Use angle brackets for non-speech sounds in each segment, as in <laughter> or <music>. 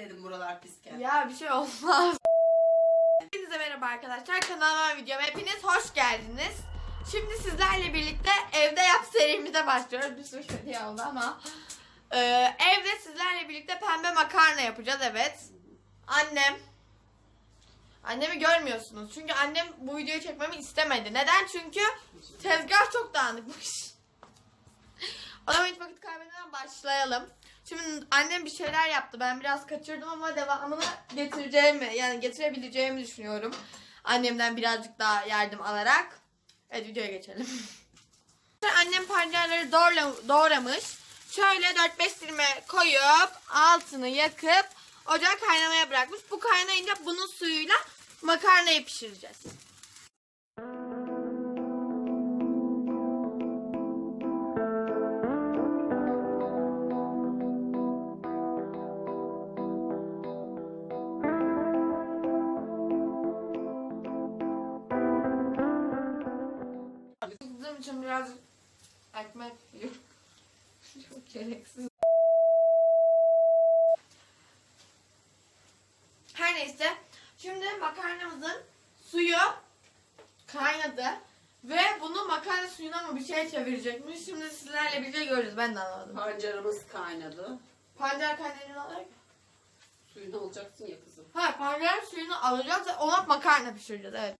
dedim buralar pisken. Ya bir şey olmaz. Hepinize merhaba arkadaşlar. Kanalıma videoma hepiniz hoş geldiniz. Şimdi sizlerle birlikte evde yap serimize başlıyoruz. Bir sürü şey oldu ama. Ee, evde sizlerle birlikte pembe makarna yapacağız evet. Annem. Annemi görmüyorsunuz. Çünkü annem bu videoyu çekmemi istemedi. Neden? Çünkü tezgah çok dağınıkmış. O zaman hiç vakit kaybetmeden başlayalım. Şimdi annem bir şeyler yaptı. Ben biraz kaçırdım ama devamını getireceğimi yani getirebileceğimi düşünüyorum. Annemden birazcık daha yardım alarak. Evet videoya geçelim. <laughs> Annem pancarları doğra, doğramış. Şöyle 4-5 dilime koyup altını yakıp ocağa kaynamaya bırakmış. Bu kaynayınca bunun suyuyla makarnayı pişireceğiz. Kızdığım için biraz ekmek yiyorum. <laughs> Çok gereksiz. Her neyse. Şimdi makarnamızın suyu kaynadı. Ve bunu makarna suyuna mı bir şey çevirecekmiş. Şimdi sizlerle birlikte görürüz. Ben de anlamadım. Pancarımız kaynadı. Pancar kaynağını alarak. Suyunu alacaksın ya kızım. Ha pancar suyunu alacağız ve ona makarna pişireceğiz. Evet.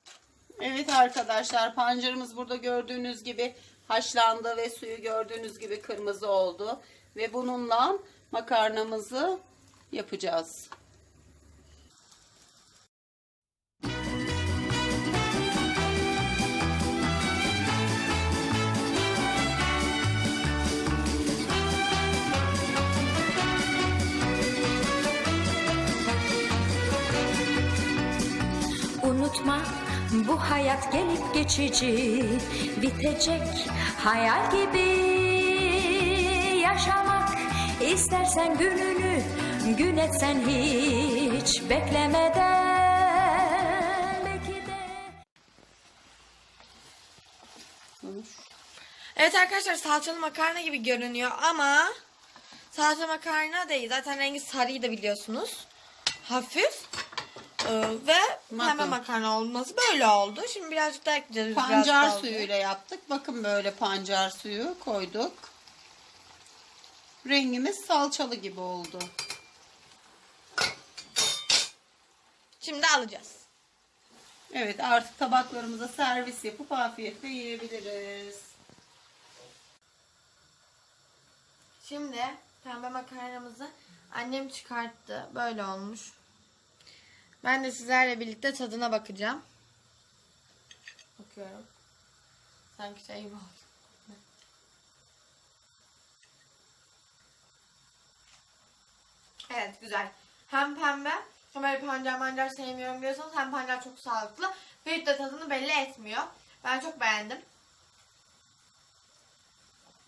Evet arkadaşlar pancarımız burada gördüğünüz gibi haşlandı ve suyu gördüğünüz gibi kırmızı oldu. Ve bununla makarnamızı yapacağız. Unutma bu hayat gelip geçici bitecek hayal gibi yaşamak istersen gününü gün etsen hiç beklemeden belki de. Evet arkadaşlar salçalı makarna gibi görünüyor ama salça makarna değil. Zaten rengi sarıyı da biliyorsunuz. Hafif. Ee, ve pembe Bakın. makarna olması böyle oldu. Şimdi birazcık daha ekleyeceğiz. biraz Pancar kaldı. suyuyla yaptık. Bakın böyle pancar suyu koyduk. Rengimiz salçalı gibi oldu. Şimdi alacağız. Evet artık tabaklarımıza servis yapıp afiyetle yiyebiliriz. Şimdi pembe makarnamızı annem çıkarttı. Böyle olmuş. Ben de sizlerle birlikte tadına bakacağım. Bakıyorum. Sanki şey gibi. Evet güzel. Hem pembe hem böyle pancar mancar sevmiyorum diyorsanız hem pancar çok sağlıklı. Ve de tadını belli etmiyor. Ben çok beğendim.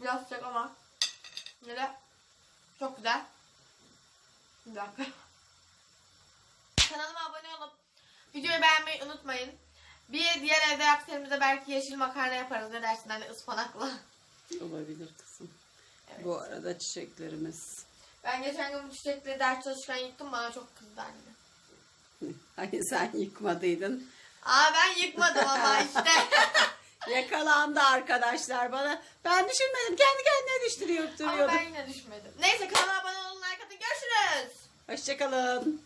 Biraz sıcak ama yine çok güzel. Bir dakika. Kanalıma abone olup videoyu beğenmeyi unutmayın. Bir diğer evde yap serimize belki yeşil makarna yaparız. Ne dersin hani ıspanakla. Olabilir kızım. Bu arada çiçeklerimiz. Ben geçen gün bu çiçekleri ders çalışırken yıktım bana çok kızdı anne. <laughs> Hani sen yıkmadıydın. Aa ben yıkmadım ama <laughs> işte. <laughs> Yakalandı arkadaşlar bana. Ben düşünmedim. Kendi kendine düştürüyor ama ben yine düşmedim. Neyse kanala abone olun like atın görüşürüz. Hoşçakalın.